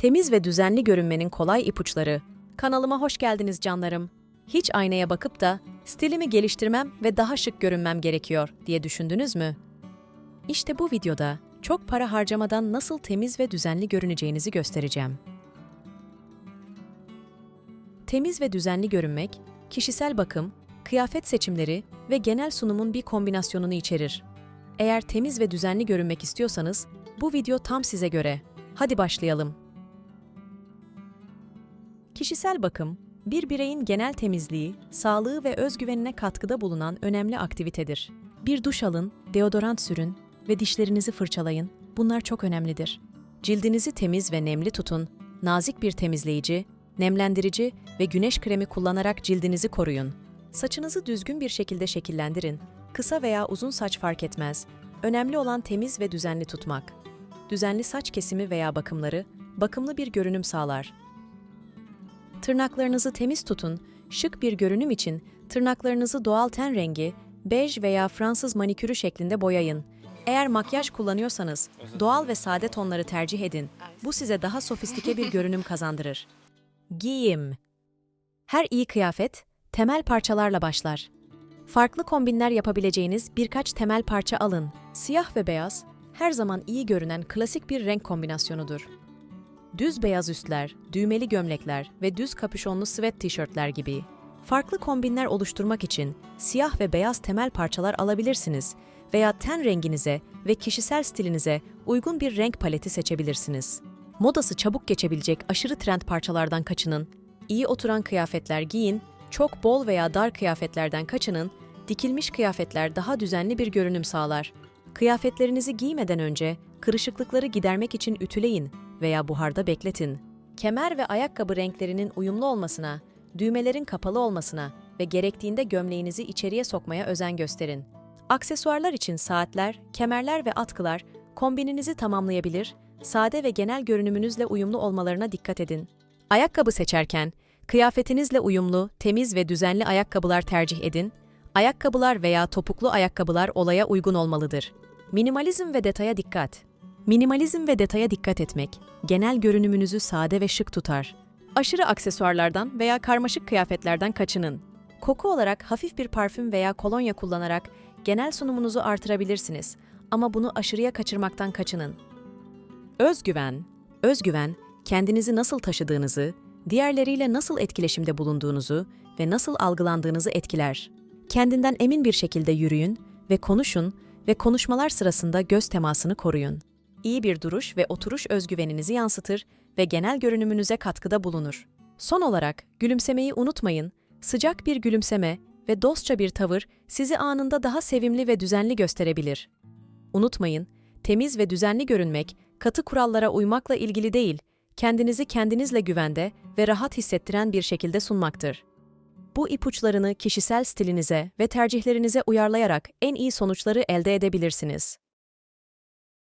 Temiz ve düzenli görünmenin kolay ipuçları. Kanalıma hoş geldiniz canlarım. Hiç aynaya bakıp da stilimi geliştirmem ve daha şık görünmem gerekiyor diye düşündünüz mü? İşte bu videoda çok para harcamadan nasıl temiz ve düzenli görüneceğinizi göstereceğim. Temiz ve düzenli görünmek, kişisel bakım, kıyafet seçimleri ve genel sunumun bir kombinasyonunu içerir. Eğer temiz ve düzenli görünmek istiyorsanız, bu video tam size göre. Hadi başlayalım. Kişisel bakım, bir bireyin genel temizliği, sağlığı ve özgüvenine katkıda bulunan önemli aktivitedir. Bir duş alın, deodorant sürün ve dişlerinizi fırçalayın. Bunlar çok önemlidir. Cildinizi temiz ve nemli tutun. Nazik bir temizleyici, nemlendirici ve güneş kremi kullanarak cildinizi koruyun. Saçınızı düzgün bir şekilde şekillendirin. Kısa veya uzun saç fark etmez. Önemli olan temiz ve düzenli tutmak. Düzenli saç kesimi veya bakımları, bakımlı bir görünüm sağlar. Tırnaklarınızı temiz tutun. Şık bir görünüm için tırnaklarınızı doğal ten rengi, bej veya Fransız manikürü şeklinde boyayın. Eğer makyaj kullanıyorsanız doğal ve sade tonları tercih edin. Bu size daha sofistike bir görünüm kazandırır. Giyim Her iyi kıyafet temel parçalarla başlar. Farklı kombinler yapabileceğiniz birkaç temel parça alın. Siyah ve beyaz her zaman iyi görünen klasik bir renk kombinasyonudur. Düz beyaz üstler, düğmeli gömlekler ve düz kapüşonlu sweat tişörtler gibi. Farklı kombinler oluşturmak için siyah ve beyaz temel parçalar alabilirsiniz veya ten renginize ve kişisel stilinize uygun bir renk paleti seçebilirsiniz. Modası çabuk geçebilecek aşırı trend parçalardan kaçının, iyi oturan kıyafetler giyin, çok bol veya dar kıyafetlerden kaçının, dikilmiş kıyafetler daha düzenli bir görünüm sağlar. Kıyafetlerinizi giymeden önce kırışıklıkları gidermek için ütüleyin veya buharda bekletin. Kemer ve ayakkabı renklerinin uyumlu olmasına, düğmelerin kapalı olmasına ve gerektiğinde gömleğinizi içeriye sokmaya özen gösterin. Aksesuarlar için saatler, kemerler ve atkılar kombininizi tamamlayabilir, sade ve genel görünümünüzle uyumlu olmalarına dikkat edin. Ayakkabı seçerken, kıyafetinizle uyumlu, temiz ve düzenli ayakkabılar tercih edin. Ayakkabılar veya topuklu ayakkabılar olaya uygun olmalıdır. Minimalizm ve detaya dikkat. Minimalizm ve detaya dikkat etmek, genel görünümünüzü sade ve şık tutar. Aşırı aksesuarlardan veya karmaşık kıyafetlerden kaçının. Koku olarak hafif bir parfüm veya kolonya kullanarak genel sunumunuzu artırabilirsiniz ama bunu aşırıya kaçırmaktan kaçının. Özgüven, özgüven, kendinizi nasıl taşıdığınızı, diğerleriyle nasıl etkileşimde bulunduğunuzu ve nasıl algılandığınızı etkiler. Kendinden emin bir şekilde yürüyün ve konuşun ve konuşmalar sırasında göz temasını koruyun. İyi bir duruş ve oturuş özgüveninizi yansıtır ve genel görünümünüze katkıda bulunur. Son olarak gülümsemeyi unutmayın. Sıcak bir gülümseme ve dostça bir tavır sizi anında daha sevimli ve düzenli gösterebilir. Unutmayın, temiz ve düzenli görünmek katı kurallara uymakla ilgili değil, kendinizi kendinizle güvende ve rahat hissettiren bir şekilde sunmaktır. Bu ipuçlarını kişisel stilinize ve tercihlerinize uyarlayarak en iyi sonuçları elde edebilirsiniz.